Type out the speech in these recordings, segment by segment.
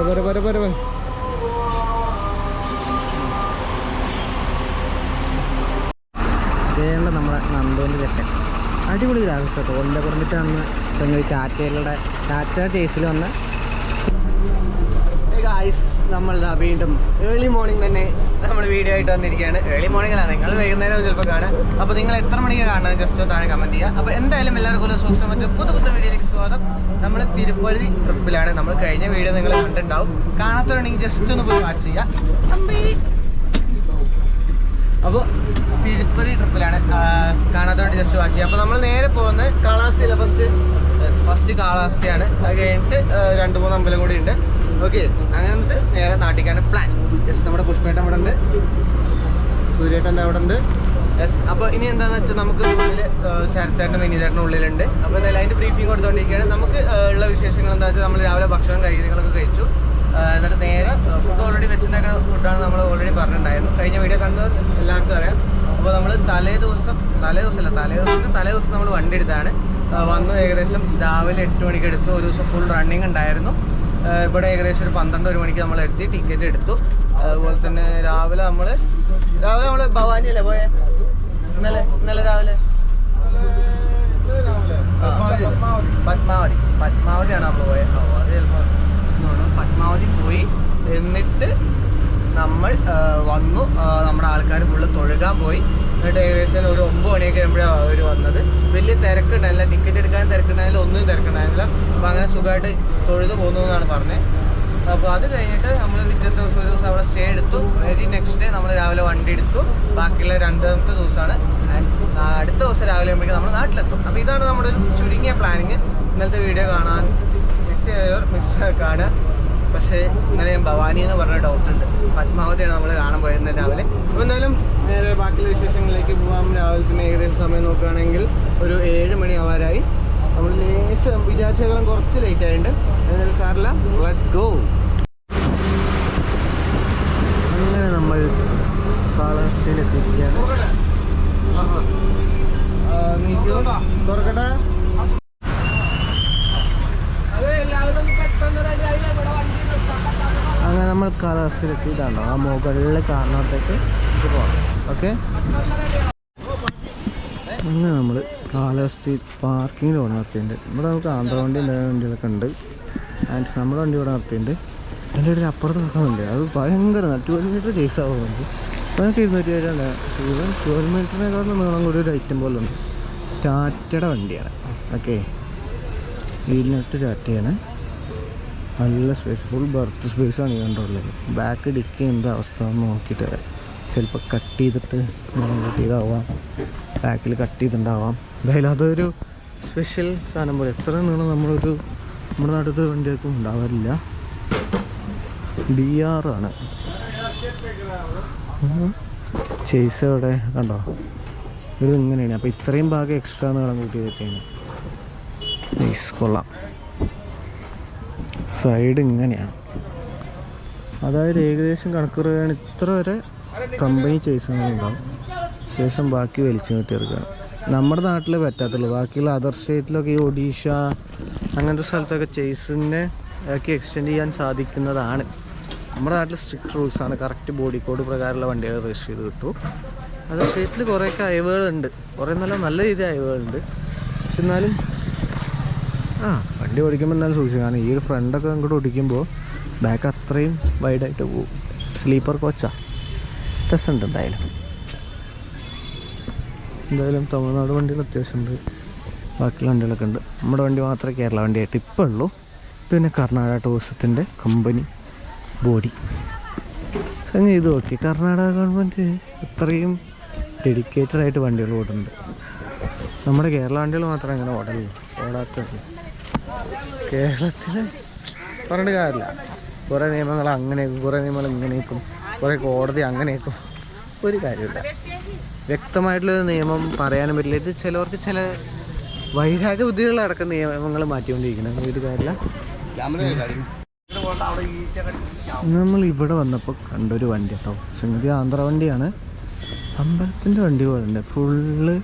പോരെ പോരെ പോരെ പോരെ ഇതേണ്ട നമ്മളെ നന്ദോന്റെ ചെക്കൻ. അടിപൊളി ഗ്രാഫിക്സ് കേട്ടോ കൊല്ല പറഞ്ഞിട്ടാണ് സംഗതി ടാറ്റയുടെ ടാറ്റ ചേസിൽ വന്ന ഗായ്സ് നമ്മൾ വീണ്ടും ഏർലി മോർണിംഗ് തന്നെ നമ്മൾ വീഡിയോ ആയിട്ട് വന്നിരിക്കുകയാണ്. ഏർലി മോർണിംഗ് അല്ല നിങ്ങൾ വൈകുന്നേരം ചിലപ്പോൾ കാണാം അപ്പോൾ നിങ്ങൾ എത്ര മണിക്ക് കാണുന്നത്? ജസ്റ്റ് താഴെ കമന്റ് ചെയ്യുക. അപ്പോൾ എന്തായാലും എല്ലാവർക്കും സൂക്ഷിച്ച മറ്റു പുതു പുതു വീഡിയോയിലേക്ക് സ്വാഗതം. നമ്മൾ തിരുപ്പതി ട്രിപ്പിലാണ് നമ്മൾ കഴിഞ്ഞ വീഡിയോ നിങ്ങൾ കണ്ടിട്ടുണ്ടാവും. കാണാത്തവരുണ്ടെങ്കിൽ ജസ്റ്റ് ഒന്ന് പോയി വാച്ച് ചെയ്യുക. അപ്പോൾ തിരുപ്പതി ട്രിപ്പിലാണ് കാണാത്തവരുണ്ട് ജസ്റ്റ് വാച്ച് ചെയ്യുക. അപ്പോൾ നമ്മൾ നേരെ പോകുന്നത് കാളാസ്തിയിലെ ഫസ്റ്റ് ഫസ്റ്റ് കാളാസ്തിയാണ് അത് കഴിഞ്ഞിട്ട് രണ്ട് മൂന്ന് അമ്പലം കൂടി ഉണ്ട്. ഓക്കെ അങ്ങനെ വന്നിട്ട് നേരെ നാട്ടിക്കാണ് പ്ലാൻ യെസ് നമ്മുടെ പുഷ്പേട്ടൻ അവിടെ ഉണ്ട്. സൂര്യേട്ടന്റെ അവിടെ ഉണ്ട്. യെസ് അപ്പോൾ ഇനി എന്താണെന്ന് വെച്ചാൽ നമുക്ക് ശരത്തേട്ടൻ വിനീതേട്ടൻ ഉള്ളിലുണ്ട്. അപ്പോൾ എന്തായാലും അതിന്റെ ബ്രീഫിംഗ് കൊടുത്തുകൊണ്ടിരിക്കുകയാണ് നമുക്ക് ഉള്ള വിശേഷങ്ങൾ എന്താ വെച്ചാൽ നമ്മൾ രാവിലെ ഭക്ഷണം കഴിക്കുന്നതൊക്കെ കഴിച്ചു. എന്നിട്ട് നേരെ ഫുഡ് ഓൾറെഡി വെച്ചിട്ടുണ്ടാക്കുന്ന ഫുഡാണ് നമ്മൾ ഓൾറെഡി പറഞ്ഞിട്ടുണ്ടായിരുന്നു. കഴിഞ്ഞ വീഡിയോ കണ്ടത് എല്ലാവർക്കും അറിയാം. അപ്പോൾ നമ്മൾ തലേ ദിവസം തലേ ദിവസമല്ല തലേ ദിവസത്തിന് തലേ ദിവസം നമ്മൾ വണ്ടി എടുത്താണ്. വന്ന് ഏകദേശം രാവിലെ എട്ട് മണിക്ക് എടുത്തു. ഒരു ദിവസം ഫുൾ റണ്ണിങ് ഉണ്ടായിരുന്നു. ഇവിടെ ഏകദേശം ഒരു പന്ത്രണ്ട് ഒരു മണിക്ക് നമ്മൾ എത്തി ടിക്കറ്റ് എടുത്തു. അതുപോലെ തന്നെ രാവിലെ നമ്മൾ രാവിലെ നമ്മൾ ഭവാനി അല്ലേ പോയേ? ഇന്നലെ ഇന്നലെ രാവിലെ? പത്മാവതി. പത്മാവതിയാണ് നമ്മൾ പോയത് ഭവാനി ചിലപ്പോൾ പത്മാവതി പോയി എന്നിട്ട് നമ്മൾ വന്നു. നമ്മുടെ ആൾക്കാർ ഫുള്ള് തൊഴുകാൻ പോയി. എന്നിട്ട് ഏകദേശം ഒരു ഒമ്പത് മണിയൊക്കെ ആകുമ്പോഴാണ് അവർ വന്നത്. വലിയ തിരക്കുണ്ടായില്ല ടിക്കറ്റ് എടുക്കാൻ തിരക്കുണ്ടായില്ല ഒന്നും തിരക്കുണ്ടായില്ല അപ്പോൾ അങ്ങനെ സുഖമായിട്ട് തൊഴുത് പോകുന്നു എന്നാണ് പറഞ്ഞത് അപ്പോൾ അത് കഴിഞ്ഞിട്ട് നമ്മൾ പിറ്റേ ദിവസം ഒരു ദിവസം അവിടെ സ്റ്റേ എടുത്തു. വെരി നെക്സ്റ്റ് ഡേ നമ്മൾ രാവിലെ വണ്ടി എടുത്തു. ബാക്കിയുള്ള രണ്ടാമത്തെ ദിവസമാണ്. അടുത്ത ദിവസം രാവിലെ ആകുമ്പോഴേക്കും നമ്മൾ നാട്ടിലെത്തും. അപ്പോൾ ഇതാണ് നമ്മുടെ ഒരു ചുരുങ്ങിയ പ്ലാനിങ് ഇന്നലത്തെ വീഡിയോ കാണാൻ മിസ് ചെയ്തവർ മിസ് കാണുക പക്ഷേ ഇന്നലെ ഞാൻ ഭവാനി എന്ന് പറഞ്ഞ ഡൗട്ടുണ്ട് പത്മാവതിയാണ് നമ്മൾ കാണാൻ പോയിരുന്നത് രാവിലെ. അപ്പോൾ എന്തായാലും നേരെ ബാക്കിയുള്ള വിശേഷങ്ങളിലേക്ക് പോകാം രാവിലെ തന്നെ ഏകദേശം സമയം നോക്കുകയാണെങ്കിൽ ഒരു ഏഴ് മണി ആവാറായി. നമ്മൾ ലേശം വിചാരിച്ചേക്കാളും കുറച്ച് ലേറ്റ് ആയിട്ടുണ്ട്. എന്നാലും സാറില്ല ലെറ്റ്സ് ഗോ അങ്ങനെ നമ്മൾ കാലാവസ്ഥയിലെത്തിയിരിക്കുകയാണ്. തുറക്കട്ടെ. അങ്ങനെ നമ്മൾ കാലാവസ്ഥയിൽ എത്തിയതാണോ ആ മുകളിൽ കാണാത്തേക്ക് ഇത് പോകാം ഓക്കെ? അങ്ങനെ നമ്മൾ കാലാവസ്ഥ പാർക്കിങ്ങിൽ കൊണ്ട് നിർത്തിയിട്ടുണ്ട് ഇവിടെ നമുക്ക് ആന്ധ്ര വണ്ടി ഉണ്ടായ വണ്ടികളൊക്കെ ഉണ്ട്. ആൻഡ് നമ്മുടെ വണ്ടി ഇവിടെ നിർത്തിയിട്ടുണ്ട് അതിന്റെ ഒരു അപ്പുറത്ത് നോക്കുന്നുണ്ട് അത് ഭയങ്കര ട്വൽവ് മീറ്റർ ചേസ് ആവുന്നുണ്ട് അതൊക്കെ ഇരുന്നൂറ്റി ഏഴാണ് ഈവൻ ട്വൽവ് മീറ്ററിനേക്കാളും നീളം കൂടി ഒരു ഐറ്റം പോലെ ഉണ്ട്. ടാറ്റയുടെ വണ്ടിയാണ്. ഓക്കെ? വീലിനിട്ട് ടാറ്റയാണ് നല്ല സ്പേസ് ഫുൾ ബർത്ത് സ്പേസാണ് ഈ കണ്ടുള്ളത് ബാക്ക് ഡിക്കി എന്താ അവസ്ഥ നോക്കിയിട്ട് വരാം. ചിലപ്പോൾ കട്ട് ചെയ്തിട്ട് കട്ട് ചെയ്താവാം. ബാക്കിൽ കട്ട് ചെയ്തിട്ടുണ്ടാവാം. എന്തായാലും അതൊരു സ്പെഷ്യൽ സാധനം പോലെ. എത്ര നീളം നമ്മളൊരു നമ്മുടെ നാട്ടിലത്തെ വണ്ടിയൊക്കെ ഉണ്ടാവാറില്ല. ഡി ആർ ആണ്. ചേസ് അവിടെ കണ്ടോ? ഇത് ഇങ്ങനെയാണ്. അപ്പോൾ ഇത്രയും ഭാഗം എക്സ്ട്രാ നീളം കൂട്ടിയതൊക്കെയാണ് നൈസ് കൊള്ളാം. സൈഡ് ഇങ്ങനെയാണ് അതായത് ഏകദേശം കണക്ക് പറയുകയാണ് ഇത്ര വരെ കമ്പനി ചേസുന്നുണ്ടാവും ശേഷം ബാക്കി വലിച്ചു എടുക്കുക. നമ്മുടെ നാട്ടിൽ പറ്റാത്തുള്ളൂ. ബാക്കിയുള്ള അതർ സ്റ്റേറ്റിലൊക്കെ ഈ ഒഡീഷ അങ്ങനത്തെ സ്ഥലത്തൊക്കെ ചേസിനെ ഒക്കെ എക്സ്റ്റെൻഡ് ചെയ്യാൻ സാധിക്കുന്നതാണ്. നമ്മുടെ നാട്ടിൽ സ്ട്രിക്റ്റ് റൂൾസാണ് കറക്റ്റ് ബോഡി കോഡ് പ്രകാരമുള്ള വണ്ടികൾ രജിസ്റ്റർ ചെയ്ത് കിട്ടും. അതർ സ്റ്റേറ്റിൽ കുറേയൊക്കെ അയവുകളുണ്ട് കുറേ നല്ല നല്ല രീതിയിൽ അയവുകളുണ്ട് പക്ഷെ എന്നാലും ആ വണ്ടി ഓടിക്കുമ്പോൾ എന്നാലും സൂക്ഷിക്കും കാരണം ഈ ഒരു ഫ്രണ്ടൊക്കെ അങ്ങോട്ട് ഓടിക്കുമ്പോൾ ബാക്ക് അത്രയും വൈഡായിട്ട് പോകും സ്ലീപ്പർ കോച്ചാ രസമുണ്ട് എന്തായാലും. എന്തായാലും തമിഴ്നാട് വണ്ടികൾ അത്യാവശ്യമുണ്ട് ബാക്കിയുള്ള വണ്ടികളൊക്കെ ഉണ്ട്. നമ്മുടെ വണ്ടി മാത്രമേ കേരള വണ്ടിയായിട്ട് ഇപ്പോൾ ഉള്ളൂ. പിന്നെ കർണാടക ടൂറിസത്തിന്റെ കമ്പനി ബോഡി. അങ്ങനെ ഇത് നോക്കി. കർണാടക ഗവൺമെന്റ് ഇത്രയും ഡെഡിക്കേറ്റഡ് ആയിട്ട് വണ്ടികൾ ഓടുന്നുണ്ട്. നമ്മുടെ കേരള വണ്ടികൾ മാത്രമേ അങ്ങനെ ഓടലുള്ളൂ ഓടാത്തത് കേരളത്തിൽ പറഞ്ഞിട്ട് കാര്യമില്ല. കുറേ നിയമങ്ങൾ അങ്ങനെ കുറേ നിയമങ്ങൾ ഇങ്ങനെ ഇങ്ങനെയൊക്കും കുറേ കോടതി അങ്ങനെയൊക്കെ ഒരു കാര്യമില്ല. വ്യക്തമായിട്ടുള്ളൊരു നിയമം പറയാനും പറ്റില്ല. ഇത് ചിലവർക്ക് ചില വൈരാഗ്യ ബുദ്ധികളടക്കം നിയമങ്ങൾ മാറ്റിക്കൊണ്ടിരിക്കുന്നത് ഒരു കാര്യമില്ല. നമ്മൾ ഇവിടെ വന്നപ്പോൾ കണ്ടൊരു വണ്ടി കേട്ടോ. സംഗതി ആന്ധ്ര വണ്ടിയാണ്. അമ്പലത്തിന്റെ വണ്ടി പോലെ ഉണ്ട് ഫുള്ള്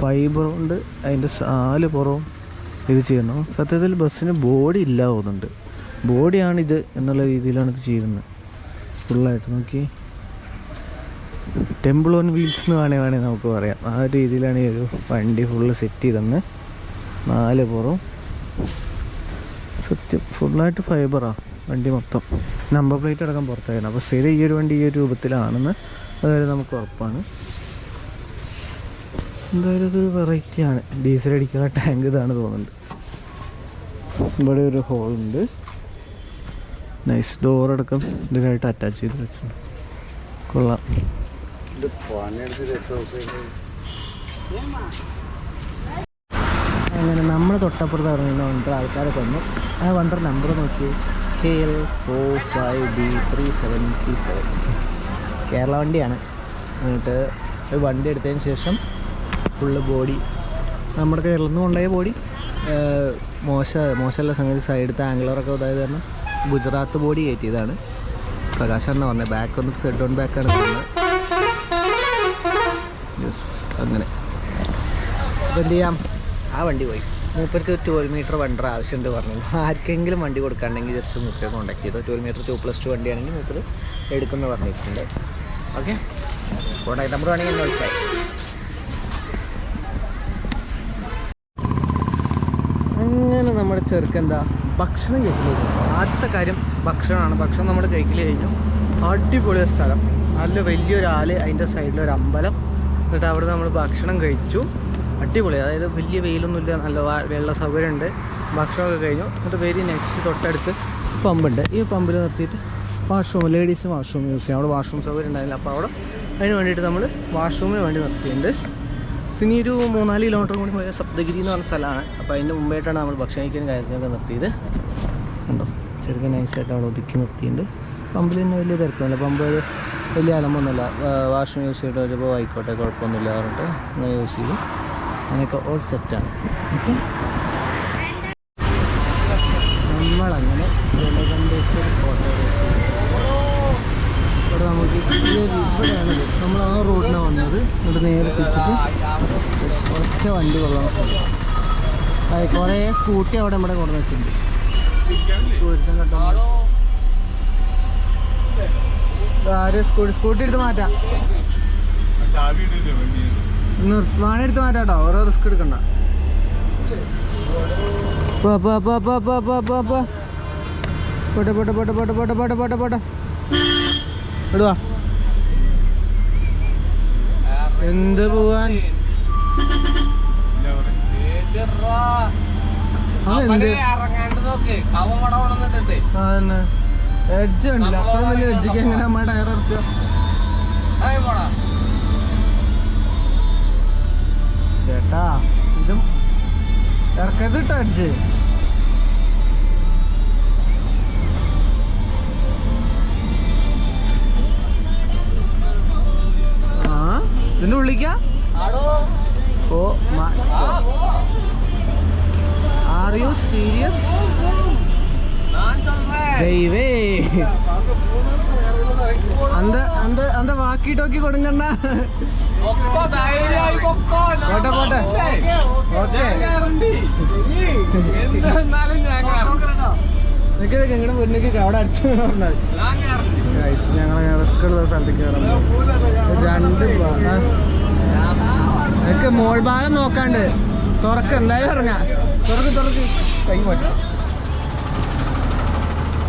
ഫൈബർ കൊണ്ട് അതിന്റെ സാൽ പുറവും ഇത് ചെയ്യണം സത്യത്തിൽ ബസ്സിന് ബോഡി ഇല്ല പോകുന്നുണ്ട്. ബോഡിയാണിത് എന്നുള്ള രീതിയിലാണ് ഇത് ചെയ്യുന്നത്. ഫുള്ളായിട്ട് നോക്കി. ടെമ്പിൾ ഓൺ വീൽസ് എന്ന് വേണേ വേണേൽ നമുക്ക് പറയാം. ആ രീതിയിലാണ് ഈ ഒരു വണ്ടി ഫുള്ള് സെറ്റ് ചെയ്തെന്ന്. നാല് പുറം സത്യം ഫുള്ളായിട്ട് ഫൈബറാണ് വണ്ടി മൊത്തം. നമ്പർ പ്ലേറ്റ് അടക്കം പുറത്തായിരുന്നു. അപ്പോൾ സ്ഥിരം ഈ ഒരു വണ്ടി ഈ ഒരു രൂപത്തിലാണെന്ന് അതായത് നമുക്ക് ഉറപ്പാണ്. എന്തായാലും അതൊരു വെറൈറ്റിയാണ് ഡീസൽ അടിക്കുന്ന ടാങ്ക് ഇതാണ് തോന്നുന്നുണ്ട്. ഇവിടെ ഒരു ഹോളുണ്ട് നൈസ് ഡോർ അടക്കം ഇതിനായിട്ട് അറ്റാച്ച് ചെയ്ത് വെച്ചു. കൊള്ളാം. അങ്ങനെ നമ്മുടെ തൊട്ടപ്പുറത്ത് ഇറങ്ങുന്ന വണ്ടർ ആൾക്കാരെ കൊന്നു. ആ വണ്ടർ നമ്പർ നോക്കി K L four five B three seventy seven Kerala വണ്ടിയാണ്. എന്നിട്ട് ഒരു വണ്ടി എടുത്തതിന് ശേഷം ഫുള്ള് ബോഡി നമ്മുടെ കേരളത്തിൽ നിന്ന് കൊണ്ടുപോയ ബോഡി മോശ മോശമല്ല സംഗതി സൈഡത്തെ ആംഗിളറൊക്കെ അതായത് കാരണം ഗുജറാത്ത് ബോഡി കയറ്റിയതാണ്. പ്രകാശ് എന്നാ പറഞ്ഞത് ബാക്ക് ഒന്ന് സെഡ് ഓൺ ബാക്കാണ് യെസ് അങ്ങനെ. എന്ത് ചെയ്യാം? ആ വണ്ടി പോയി. മൂപ്പർക്ക് ട്വൽവ് മീറ്റർ വണ്ടർ ആവശ്യമുണ്ട് പറഞ്ഞു ആർക്കെങ്കിലും വണ്ടി കൊടുക്കാണെങ്കിൽ ജസ്റ്റ് മൂപ്പരെ കോൺടാക്ട് ചെയ്തോ. Twelve metre two plus two വണ്ടിയാണെങ്കിൽ മൂപ്പർ എടുക്കുന്ന പറഞ്ഞിട്ടുണ്ട്. ഓക്കെ കോൺടാക്ട് നമ്പർ വേണമെങ്കിൽ എന്നെ വിളിച്ചാൽ അങ്ങനെ നമ്മുടെ ചെറുക്കെന്താ? ഭക്ഷണം കഴിക്കുന്നത്. ആദ്യത്തെ കാര്യം ഭക്ഷണമാണ്. ഭക്ഷണം നമ്മൾ കഴിക്കൽ കഴിഞ്ഞു. അടിപൊളി സ്ഥലം. നല്ല വലിയൊരു ആൽ അതിന്റെ സൈഡിൽ ഒരു അമ്പലം. എന്നിട്ട് അവിടെ നമ്മൾ ഭക്ഷണം കഴിച്ചു. അടിപൊളി. അതായത് വലിയ വെയിലൊന്നുമില്ല. നല്ല വെള്ള സൗകര്യമുണ്ട്. ഭക്ഷണമൊക്കെ കഴിഞ്ഞു. എന്നിട്ട് വെരി നെക്സ്റ്റ് തൊട്ടടുത്ത് പമ്പുണ്ട്. ഈ പമ്പിൽ നിർത്തിയിട്ട് വാഷ്റൂം ലേഡീസ് വാഷ്റൂം യൂസ് ചെയ്യാം. അവിടെ വാഷ്റൂം സൗകര്യം ഉണ്ടായില്ല അപ്പോൾ അവിടെ അതിന് വേണ്ടിയിട്ട് നമ്മൾ വാഷ്റൂമിന് വേണ്ടി നിർത്തിയിട്ടുണ്ട്. പിന്നെ ഒരു മൂന്നാൽ കിലോമീറ്റർ കൂടി പോയ സപ്തഗിരി എന്ന് പറഞ്ഞ സ്ഥലമാണ്. അപ്പോൾ അതിന്റെ മുമ്പായിട്ടാണ് നമ്മൾ ഭക്ഷണം കഴിക്കാനും കാര്യത്തിനൊക്കെ നിർത്തിയത്. ഉണ്ടോ ചെറുക്കൻ നൈസായിട്ട് അവിടെ ഒതുക്കി നിർത്തിയിട്ടുണ്ട്. പമ്പിൽ തന്നെ വലിയ തിരക്കൊന്നുമില്ല. പമ്പ് വലിയ അലമ്പൊന്നുമില്ല. വാഷ്റൂം യൂസ് ചെയ്തിട്ട് വരുമ്പോൾ ആയിക്കോട്ടെ കുഴപ്പമൊന്നുമില്ല പറഞ്ഞിട്ട് അങ്ങനെ യൂസ് ചെയ്തു. അങ്ങനെയൊക്കെ ഓൾ സെറ്റാണ് ഓക്കെ നമ്മളങ്ങനെ ജലകണ്ഠേശ്വർ ഫോട്ടോ ഇവിടെ നമുക്ക് ഈ ഒരു ഇവിടെയാണ് ഇത്. നമ്മൾ ആ റോഡിനാണ് വന്നത് ഇവിടെ നേരെ തിരിച്ചിട്ട് ഒറ്റ വണ്ടി കൊള്ളാൻ സ്ഥലം അത് കുറേ സ്കൂട്ടി അവിടെ ഇവിടെ കൊണ്ടു വെച്ചിട്ടുണ്ട്. ആര്? സ്കൂട്ടി സ്കൂട്ടി എടുത്ത് മാറ്റാം. വാണി എടുത്ത് മാറ്റാം ഓരോ റിസ്ക് എടുക്കണ്ട. പോട്ടെ. പോട്ടെ പോട്ടെ പോട്ടെ പോട്ടെ പോട്ടെ പോട്ടെ പോട്ടെ. പോട്ടെ ഇടുവാ എന്ത് പോവാൻ? എഡ്ജ് ചേട്ടാ ഇതും ഇറക്കത്തിട്ടോ എഡ്ജ് ഇതിന്റെ ഉള്ളിക്ക ഓ ആർ യു സീരിയസ് ദൈവേ. അന്ത അന്ത അന്ത വാക്കി ടോക്കി കൊടുങ്ങണ്ട. പോട്ടെ പോട്ടെ. ഓക്കെ. ഉള്ള സ്ഥലത്തേക്ക് രണ്ട് മോൾ ഭാഗം നോക്കാണ്ട്. തുറക്ക് എന്തായാലും ഇറങ്ങാ. തുറക്ക് തുറക്ക്. കൈ മാറ്റാം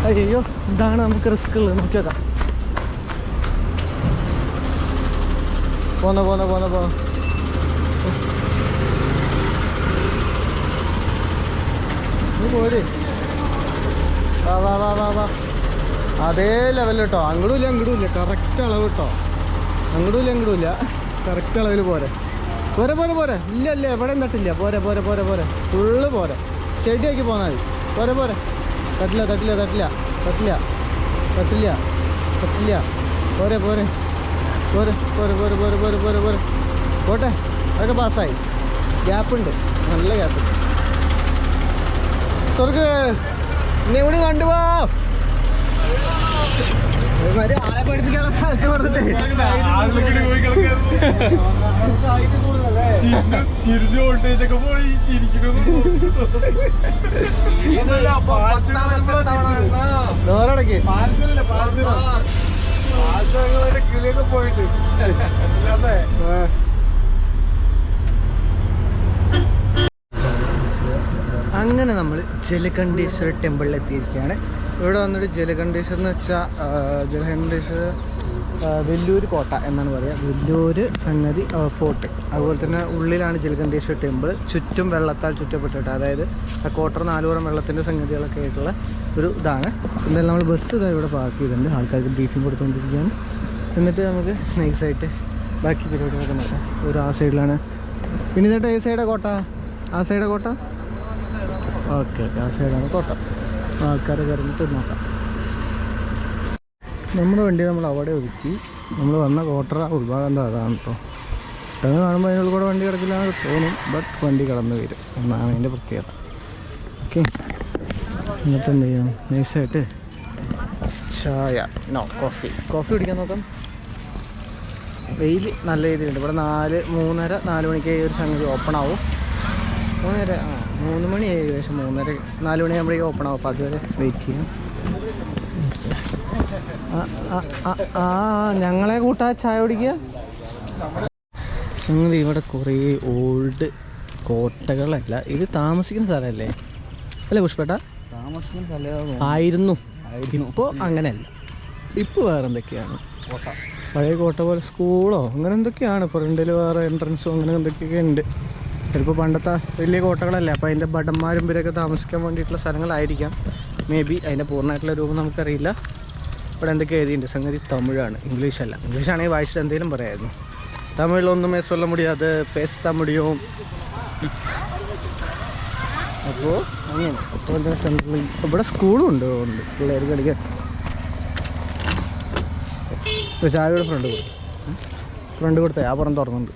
അയ്യോ ഇതാണ് നമുക്ക് റിസ്ക് ഉള്ളത്. നോക്കി നോക്കാം. പോന്ന പോന്ന പോന്ന നീ പോര്. അതേ ലെവൽ കേട്ടോ അങ്ങടും ഇല്ല അങ്ങടും ഇല്ല. കറക്റ്റ് അളവ് കേട്ടോ അങ്ങടും ഇല്ല അങ്ങടും ഇല്ല. കറക്റ്റ് അളവിൽ പോരെ. പോരെ പോരെ പോരെ. ഇല്ല ഇല്ല എവിടെയും തട്ടില്ല പോരെ പോരെ പോരെ പോരെ. ഫുള്ള് പോരെ. സ്റ്റഡി ആക്കി പോന്നാൽ മതി. പോരെ പോരെ. തട്ടില്ല തട്ടില്ല തട്ടില്ല. തട്ടില്ല. തട്ടില്ല. തട്ടില്ല. പോരെ പോരെ. പോരെ പോരെ പോരെ പോരെ പോരെ പോരെ പോരെ. പോട്ടെ. അതൊക്കെ പാസ്സായി. ഗ്യാപ്പുണ്ട് നല്ല ഗ്യാപ്പുണ്ട് തുറക്ക്. എന്നെ കൂടി കൊണ്ടുപോ. ആളെ പഠിപ്പിക്കാനുള്ള സ്ഥലത്ത് കൊടുത്തിട്ടേ. പോയി നോറടക്ക് പാൽച്ചൂരല്ലേ പാൽച്ചൂരല്ലേ കിളിയൊക്കെ പോയിട്ട്. അങ്ങനെ നമ്മൾ ജലകണ്ഠേശ്വര ടെമ്പിളിൽ എത്തിയിരിക്കുകയാണ്. ഇവിടെ വന്നിട്ട് ജലകണ്ഠേശ്വർ എന്ന് വെച്ചാൽ ജലകണ്ഠേശ്വര വെല്ലൂർ കോട്ട എന്നാണ് പറയുക വെല്ലൂർ സംഗതി ഫോർട്ട്. അതുപോലെ തന്നെ ഉള്ളിലാണ് ജലകണ്ഠേശ്വര ടെമ്പിൾ ചുറ്റും വെള്ളത്താൽ ചുറ്റപ്പെട്ടിട്ട് അതായത് ആ കോട്ടർ നാലുപുറം വെള്ളത്തിന്റെ സംഗതികളൊക്കെ ആയിട്ടുള്ള ഒരു ഇതാണ്. എന്തായാലും നമ്മൾ ബസ് ഇതാ ഇവിടെ പാർക്ക് ചെയ്തിട്ടുണ്ട്. ആൾക്കാർക്ക് ബ്രീഫിംഗ് കൊടുത്തുകൊണ്ടിരിക്കുകയാണ്. എന്നിട്ട് നമുക്ക് നൈസായിട്ട് ബാക്കി പരിപാടികളൊക്കെ നോക്കാം. ഒരു ആ സൈഡിലാണ് പിന്നെ ഇതേട്ടാ ഈ സൈഡാണ് കോട്ട? ആ സൈഡാണ് കോട്ട? ഓക്കെ ആ സൈഡാണ് കോട്ട ആൾക്കാരെ കയറിയിട്ട് നോക്കാം. നമ്മുടെ വണ്ടി നമ്മൾ അവിടെ ഒതുക്കി. നമ്മൾ വന്ന കോട്ടറ ഉൾഭാഗം അതാണ് കേട്ടോ പെട്ടെന്ന് കാണുമ്പോൾ അതിനുള്ള കൂടെ വണ്ടി കിടക്കില്ല എന്ന് തോന്നും ബട്ട് വണ്ടി കടന്നു വരും. എന്നാണ് അതിന്റെ പ്രത്യേകത. ഓക്കെ. എന്നിട്ട് എന്ത് ചെയ്യാം? നൈസായിട്ട് ചായ. നോ കോഫി കോഫി കുടിക്കാൻ നോക്കാം. വെയിൽ നല്ല രീതിയിലുണ്ട്. ഇവിടെ നാല് മൂന്നര നാല് മണിക്ക് ഈ ഒരു സംഗതി ഓപ്പൺ ആവും. മൂന്നര ആ. മൂന്ന് മണി ഏകദേശം മൂന്നര നാല് മണിയാകുമ്പോഴേക്കും ഓപ്പൺ ആവും. അപ്പോൾ അതുവരെ വെയിറ്റ് ചെയ്യാം. ആ, ഞങ്ങളെ കൂട്ടാ ചായ കുടിക്കുക? ഞങ്ങൾ ഇവിടെ കുറേ ഓൾഡ് കോട്ടകളല്ല ഇത് താമസിക്കുന്ന സ്ഥലമല്ലേ? അല്ലേ പുഷ്പേട്ട? താമസിക്കുന്ന സ്ഥലം ആയിരുന്നു. ഇപ്പോൾ അങ്ങനെയല്ല. ഇപ്പോൾ വേറെ എന്തൊക്കെയാണ്? പഴയ കോട്ട പോലെ സ്കൂളോ അങ്ങനെ എന്തൊക്കെയാണ്? ഫ്രണ്ടിൽ വേറെ എൻട്രൻസോ അങ്ങനെ എന്തൊക്കെയൊക്കെ ഉണ്ട്. ചിലപ്പോൾ പണ്ടത്തെ വലിയ കോട്ടകളല്ലേ? അപ്പോൾ അതിന്റെ ഭടന്മാരും ഇവരൊക്കെ താമസിക്കാൻ വേണ്ടിയിട്ടുള്ള സ്ഥലങ്ങളായിരിക്കാം. മേ ബി അതിന്റെ പൂർണമായിട്ടുള്ള രൂപം നമുക്കറിയില്ല. ഇവിടെ എന്തൊക്കെ എഴുതിയിട്ട് സംഗതി തമിഴാണ്. ഇംഗ്ലീഷല്ല ഇംഗ്ലീഷാണെങ്കിൽ വായിച്ചിട്ട് എന്തെങ്കിലും പറയായിരുന്നു. തമിഴിലൊന്നുമേ ചൊല്ല മുടിയാതെ പേസ് തമിഴിയോ. അപ്പോൾ അങ്ങനെ. അപ്പോൾ ഇവിടെ സ്കൂളും ഉണ്ട് ഉണ്ട്. പിള്ളേർ കളിക്കാൻ. ചായ ഫ്രണ്ട് കൊടുത്തു? ഫ്രണ്ട് കൊടുത്തേ? ആ പുറം തുറന്നുണ്ട്.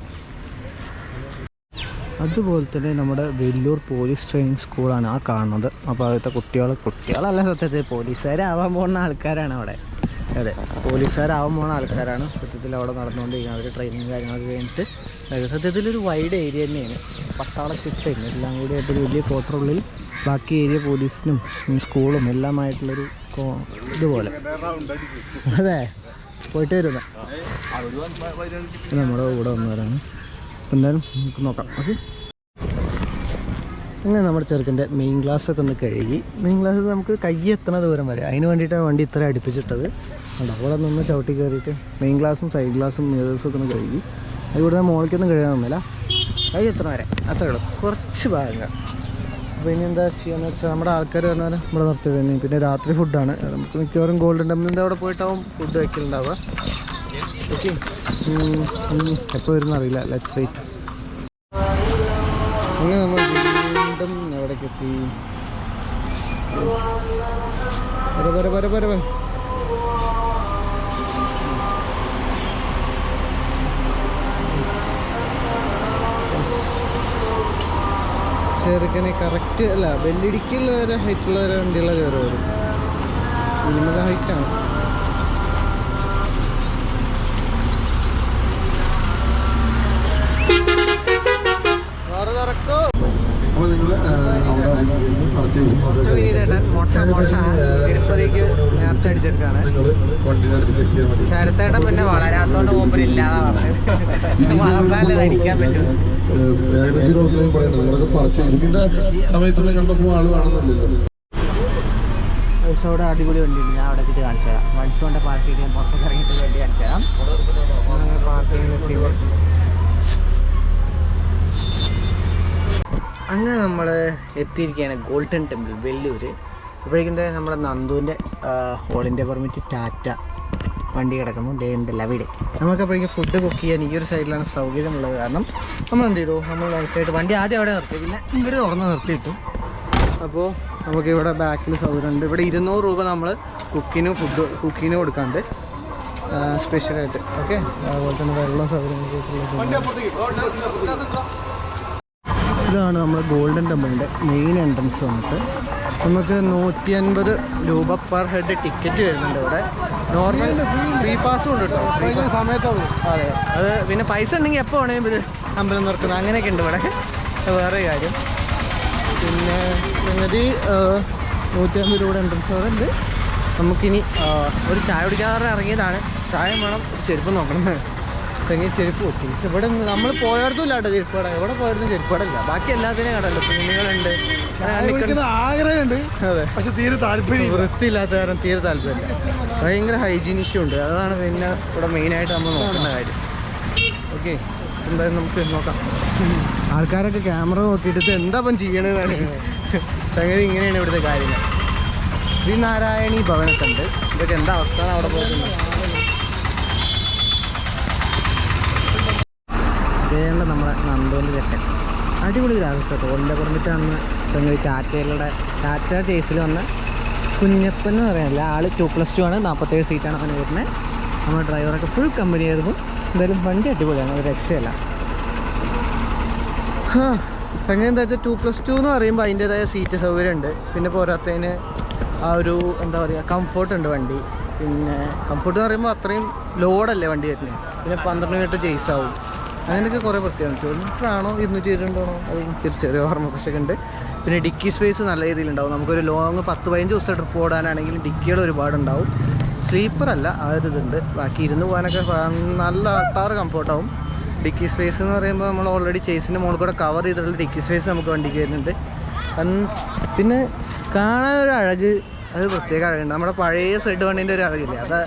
അതുപോലെ തന്നെ നമ്മുടെ വെല്ലൂർ പോലീസ് ട്രെയിനിങ് സ്കൂളാണ് ആ കാണുന്നത്. അപ്പോൾ അവിടുത്തെ കുട്ടികൾ കുട്ടികളല്ല സത്യത്തിൽ പോലീസുകാരാവാൻ പോകുന്ന ആൾക്കാരാണ് അവിടെ. അതെ പോലീസുകാരാവാൻ പോകുന്ന ആൾക്കാരാണ് സത്യത്തിൽ അവിടെ നടന്നുകൊണ്ടിരിക്കുന്നത്. അവർ ട്രെയിനിങ് കാര്യങ്ങളൊക്കെ കഴിഞ്ഞിട്ട് സത്യത്തിൽ ഒരു വൈഡ് ഏരിയ തന്നെയാണ്. പട്ടാള ചിട്ടയും എല്ലാം കൂടി ആയിട്ട് ഒരു വലിയ കോട്ടറുള്ളിൽ ബാക്കി ഏരിയ പോലീസിനും സ്കൂളും എല്ലാമായിട്ടുള്ളൊരു ഇതുപോലെ. അതെ പോയിട്ട് വരുന്ന. നമ്മുടെ കൂടെ വന്നവരാണ്. എന്തായാലും നമുക്ക് നോക്കാം. ഓക്കെ. അങ്ങനെ നമ്മുടെ ചെറുക്കന്റെ മെയിൻ ക്ലാസ് ഒക്കെ ഒന്ന് കഴുകി. മെയിൻ ഗ്ലാസ് നമുക്ക് കൈ എത്തണ ദൂരം വരെ. അതിന് വേണ്ടിയിട്ടാണ് വണ്ടി ഇത്ര അടുപ്പിച്ചിട്ടത്. അവിടെ നിന്ന് ചവിട്ടി കയറിയിട്ട് മെയിൻ ഗ്ലാസും സൈഡ് ഗ്ലാസും മിറേഴ്സും ഒക്കെ ഒന്ന് കഴുകി. അതുകൂടെ മുകളിലേക്കൊന്നും കഴുകാൻ ഒന്നുമില്ല കൈ എത്തണ വരെ. അത്രേ ഉള്ളൂ. കുറച്ച് ഭാഗങ്ങൾ. അപ്പോൾ ഇനി എന്താ ചെയ്യാന്ന് വെച്ചാൽ നമ്മുടെ ആൾക്കാർ പറഞ്ഞാൽ നമ്മുടെ നിർത്തി തന്നെ പിന്നെ രാത്രി ഫുഡാണ് നമുക്ക് മിക്കവാറും ഗോൾഡൻ ടെമ്പിളിന്റെ അവിടെ പോയിട്ടാവും ഫുഡ് വയ്ക്കലുണ്ടാവുക ഓക്കെ എപ്പോൾ വരുന്നറിയില്ല ലെറ്റ്സ് വെയിറ്റ് അങ്ങനെ നമ്മൾ വീണ്ടും എവിടേക്ക് എത്തി വര വര ചെറുക്കനെ കറക്റ്റ് അല്ല വെല്ലിടിക്കുള്ള ഒരു ഹൈറ്റുള്ള ഒരു വണ്ടിയുള്ള കയറി വരും ഹൈറ്റാണ് അപ്പോൾ നിങ്ങൾ പിന്നെ പറ്റും അവിടെ അടിപൊളി വണ്ടിയുണ്ട് ഞാൻ അവിടെ കിട്ടി കാണിച്ചു തരാം വൺസ് പാർക്കിങ് പുറത്തേക്ക് ഇറങ്ങിയിട്ട് വണ്ടി കാണിച്ചു തരാം പാർക്കിങ്ങിൽ അങ്ങനെ നമ്മൾ എത്തിയിരിക്കുകയാണ് ഗോൾഡൻ ടെമ്പിൾ വെല്ലൂർ അപ്പോഴേക്കും നമ്മുടെ നന്ദുവിന്റെ ഓളിന്റെ പെർമിറ്റ് ടാറ്റ വണ്ടി കിടക്കുന്നു. ദേ ലവിടെ നമുക്കപ്പോഴേക്കും ഫുഡ് കുക്ക് ചെയ്യാൻ ഈ ഒരു സൈഡിലാണ് സൗകര്യമുള്ളത്. കാരണം നമ്മൾ എന്ത് ചെയ്തു? നമ്മൾ മനസ്സിലായിട്ട് വണ്ടി ആദ്യം അവിടെ നിർത്തി. പിന്നെ ഇവിടെ തുറന്ന് നിർത്തിയിട്ടു. അപ്പോൾ നമുക്ക് ഇവിടെ ബാക്കിൽ സൗകര്യമുണ്ട് ഇവിടെ ഇരുന്നൂറ് രൂപ നമ്മൾ കുക്കിന് ഫുഡ് കുക്കിന് കൊടുക്കാണ്ട് സ്പെഷ്യലായിട്ട് ഓക്കെ അതുപോലെ തന്നെ വെള്ളം സൗകര്യങ്ങളൊക്കെ ഇതാണ് നമ്മുടെ ഗോൾഡൻ ടെമ്പിളിന്റെ മെയിൻ എൻട്രൻസ് വന്നിട്ട്. നമുക്ക് നൂറ്റി അൻപത് രൂപ പെർ ഹെഡ് ടിക്കറ്റ് വരുന്നുണ്ട് ഇവിടെ. നോർമൽ ഫ്രീ പാസ്സും ഉണ്ട് കേട്ടോ സമയത്തുള്ളൂ അതെ. അത് പിന്നെ പൈസ ഉണ്ടെങ്കിൽ എപ്പോൾ വേണമെങ്കിൽ ഇത് അമ്പലം നിർത്തുന്നത് അങ്ങനെയൊക്കെ ഉണ്ട് ഇവിടെ. വേറെ കാര്യം. പിന്നെ സംഗതി നൂറ്റി അമ്പത് രൂപയുടെ എൻട്രൻസ് അവിടെ ഉണ്ട്. നമുക്കിനി ഒരു ചായ കുടിക്കാറ് ഇറങ്ങിയതാണ്. ചായ വേണം. ചെരുപ്പ് നോക്കണം. തെങ്ങി ചെരുപ്പ് പൊട്ടി പക്ഷെ ഇവിടെ നമ്മൾ പോയടത്തും ഇല്ല കേട്ടോ ചെരുപ്പ് കട എവിടെ പോയടത്തും ചെരുപ്പ് കട ബാക്കി എല്ലാത്തിനും കടല്ലോ കുഞ്ഞുങ്ങളുണ്ട് ആഗ്രഹമുണ്ട്. അതെ. പക്ഷെ തീരെ താല്പര്യം വൃത്തിയില്ലാത്ത കാരണം തീരെ താല്പര്യമില്ല. ഭയങ്കര ഹൈജീൻ ഇഷ്യൂ ഉണ്ട്. അതാണ് പിന്നെ ഇവിടെ മെയിനായിട്ട് നമ്മൾ നോക്കുന്ന കാര്യം. ഓക്കെ എന്തായാലും നമുക്ക് നോക്കാം. ആൾക്കാരൊക്കെ ക്യാമറ നോക്കിയിട്ട് എന്താ ഇപ്പം ചെയ്യണതാണ് സംഗതി ഇങ്ങനെയാണ് ഇവിടുത്തെ കാര്യങ്ങൾ. ശ്രീനാരായണി ഭവനൊക്കെ ഉണ്ട് ഇതൊക്കെ എന്താ അവസ്ഥ അവിടെ പോകുന്നത്? ഇതേണ്ട നമ്മുടെ നന്ദോന്റെ ചെക്കൻ. അടിപൊളി ഗ്രാഫിക്സ് കേട്ടോ. ഓലിന്റെ പറഞ്ഞിട്ടാണ് സംഗതി ടാറ്റയിലൂടെ ടാറ്റ ചേസിൽ വന്ന കുഞ്ഞപ്പൻ എന്ന് പറയാനില്ല ആൾ ടു പ്ലസ് ടു ആണ്. നാൽപ്പത്തേഴ് സീറ്റാണ് അവന് വരുന്നത് നമ്മുടെ ഡ്രൈവറൊക്കെ ഫുൾ കമ്പനി ആയിരുന്നു. എന്തായാലും വണ്ടി അടിപൊളിയാണ്. ഒരു രക്ഷയല്ല. സംഗതി എന്താ വെച്ചാൽ ടു പ്ലസ് ടു എന്ന് പറയുമ്പോൾ അതിന്റേതായ സീറ്റ് സൗകര്യം ഉണ്ട് പിന്നെ പോരാത്തതിന് ആ ഒരു എന്താ പറയുക കംഫോർട്ട് ഉണ്ട് വണ്ടി. പിന്നെ കംഫോർട്ട് എന്ന് പറയുമ്പോൾ അത്രയും ലോഡല്ലേ വണ്ടി വരുന്നത് പിന്നെ പന്ത്രണ്ട് മിനിറ്റ് ചേസ് ആവും. അങ്ങനെയൊക്കെ കുറേ പ്രത്യേകം കിലോമീറ്ററാണോ ഇരുന്നൂറ്റി ഇരുപതാണോ അത് എനിക്കൊരു ചെറിയ ഓർമ്മ പക്ഷേ ഉണ്ട്. പിന്നെ ഡിക്കി സ്പേസ് നല്ല രീതിയിൽ രീതിയിലുണ്ടാവും നമുക്കൊരു ലോങ് പത്ത് പതിനഞ്ച് ദിവസത്തെ ട്രിപ്പ് ഓടാനാണെങ്കിലും ഡിക്കികൾ ഒരുപാടുണ്ടാവും. സ്ലീപ്പർ അല്ല ആ ഒരു ഇതുണ്ട്. ബാക്കി ഇരുന്ന് പോകാനൊക്കെ നല്ല അട്ടാറ് കംഫോർട്ടാവും ഡിക്കി സ്പേസ് എന്ന് പറയുമ്പോൾ നമ്മൾ ഓൾറെഡി ചേസിന്റെ മുകളിൽ കൂടെ കവർ ചെയ്തിട്ടുള്ള ഡിക്കി സ്പേസ് നമുക്ക് വണ്ടിക്ക് വരുന്നുണ്ട്. പിന്നെ കാണാനൊരു അഴക് അത് പ്രത്യേക അഴകുണ്ട്. നമ്മുടെ പഴയ സെഡ് വണ്ടീന്റെ ഒരു അഴകില്ലേ? അത്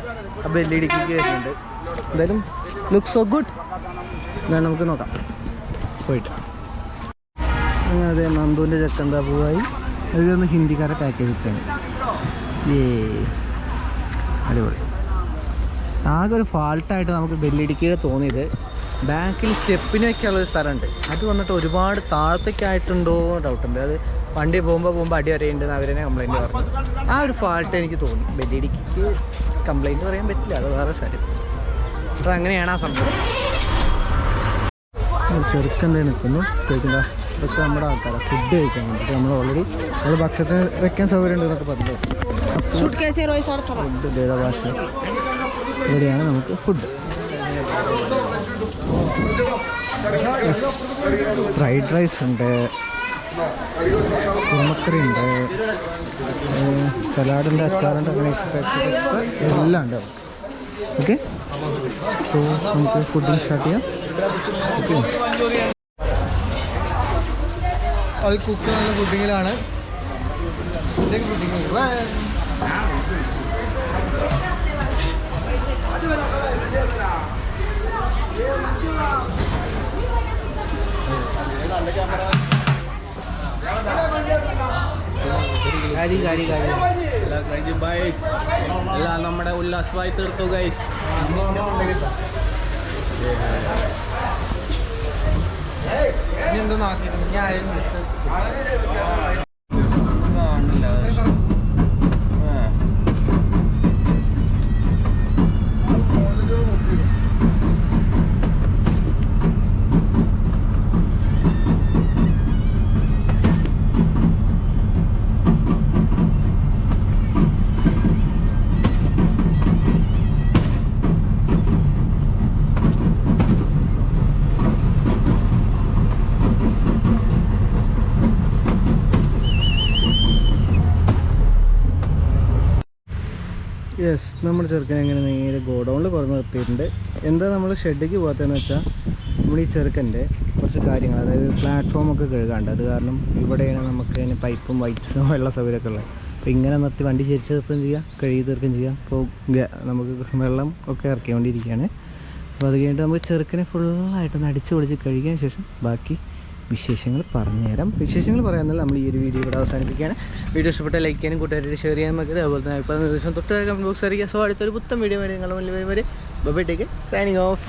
ആ ബെല്ലി ഡിക്കിക്ക് വരുന്നുണ്ട്. എന്തായാലും ലുക്ക് സോ ഗുഡ് എന്തായാലും നമുക്ക് നോക്കാം. പോയിട്ട്. അങ്ങനെ അതെ നന്ദുവിന്റെ ചെക്കന്താ പോവായി. അതിലൊന്ന് ഹിന്ദിക്കാരെ പാക്കേജ് ഇട്ടാണ്. ഏ അടിപൊളി. ആകെ ഒരു ഫാൾട്ടായിട്ട് നമുക്ക് ബെല്ലിടിക്കീഴ് തോന്നിയത്. ബാക്കിൽ സ്റ്റെപ്പിന് വെക്കാനുള്ള ഒരു സ്ഥലമുണ്ട്. അത് വന്നിട്ട് ഒരുപാട് താഴത്തേക്കായിട്ടുണ്ടോ ഡൗട്ടുണ്ട് അത് വണ്ടി പോകുമ്പോൾ പോകുമ്പോൾ അടി വരെയുണ്ടെന്ന് അവരെന്നെ കംപ്ലൈന്റ് പറഞ്ഞു. ആ ഒരു ഫാൾട്ട് എനിക്ക് തോന്നി. ബെല്ലിടിക്ക് കംപ്ലൈന്റ് പറയാൻ പറ്റില്ല. അത് വേറെ സ്ഥലം അപ്പോൾ അങ്ങനെയാണ് ആ സംഭവം. ചെറുക്കന്റെ നിൽക്കുന്നു കഴിക്കുന്ന ഇതൊക്കെ നമ്മുടെ ആൾക്കാരാണ് ഫുഡ് കഴിക്കാൻ വേണ്ടിയിട്ട് നമ്മൾ ഓൾറെഡി നമ്മൾ ഭക്ഷണത്തിന് വെക്കാൻ സൗകര്യം ഉണ്ട് എന്നൊക്കെ പറഞ്ഞു ഇവിടെയാണ് നമുക്ക് ഫുഡ് ഫ്രൈഡ് റൈസ് ഉണ്ട്. കുറുമക്കറി ഉണ്ട്. സലാഡിന്റെ അച്ചാറുണ്ട് അങ്ങനെ എക്സ്ട്രാ എല്ലാം ഉണ്ട്. ഓക്കെ സോ നമുക്ക് ഫുഡിങ് സ്റ്റാർട്ട് ചെയ്യാം. അത് കുക്ക് നല്ല ഫുഡിങ്ങിലാണ് എല്ലാം നമ്മുടെ ഉല്ലാസമായി തീർത്തു ഗൈസ് ഇനി എന്തോ നാക്കിട്ട് ഞാൻ ആരെയും യെസ് നമ്മുടെ ചെറുക്കൻ എങ്ങനെ നേരെ ഗോഡൗണിൽ കുറഞ്ഞ് നിർത്തിയിട്ടുണ്ട്. എന്താ നമ്മൾ ഷെഡിലേക്ക് പോകാത്തതെന്ന് വെച്ചാൽ നമ്മൾ ഈ ചെറുക്കന്റെ കുറച്ച് കാര്യങ്ങൾ അതായത് പ്ലാറ്റ്ഫോമൊക്കെ കഴുകാണ്ട്. അത് കാരണം ഇവിടെയാണ് നമുക്ക് അതിന് പൈപ്പും വൈറ്റ്സും വെള്ള സൗകര്യമൊക്കെ ഉള്ളത്. അപ്പോൾ ഇങ്ങനെ നിർത്തി വണ്ടി ചരിച്ച് തീർക്കുകയും ചെയ്യാം കഴുകി തീർക്കുകയും ചെയ്യാം. അപ്പോൾ നമുക്ക് വെള്ളം ഒക്കെ ഇറക്കിക്കൊണ്ടിരിക്കുകയാണ്. അപ്പോൾ അത് കഴിഞ്ഞിട്ട് നമുക്ക് ചെറുക്കനെ ഫുള്ളായിട്ടൊന്ന് അടിച്ച് പൊളിച്ച് കഴുകിയതിന് ശേഷം ബാക്കി വിശേഷങ്ങൾ പറഞ്ഞുതരാം വിശേഷങ്ങൾ പറയാനല്ല നമ്മൾ ഈ ഒരു വീഡിയോ ഇവിടെ അവസാനിപ്പിക്കുകയാണ്. വീഡിയോ ഇഷ്ടപ്പെട്ട ലൈക്ക് ചെയ്യാനും കൂട്ടുകാരുടെ ഷെയർ ചെയ്യാനും ഒക്കെ അതുപോലെ തന്നെ ഇപ്പോൾ ദിവസം തൊട്ട് കമന്റ് ബോക്സ് അറിയിക്കുക. സോ അടുത്തൊരു പുത്തൻ വീഡിയോ വരെ നിങ്ങളുടെ മുന്നിൽ വരും വരെ ബൈ ടേക്ക് സൈനിങ് ഓഫ്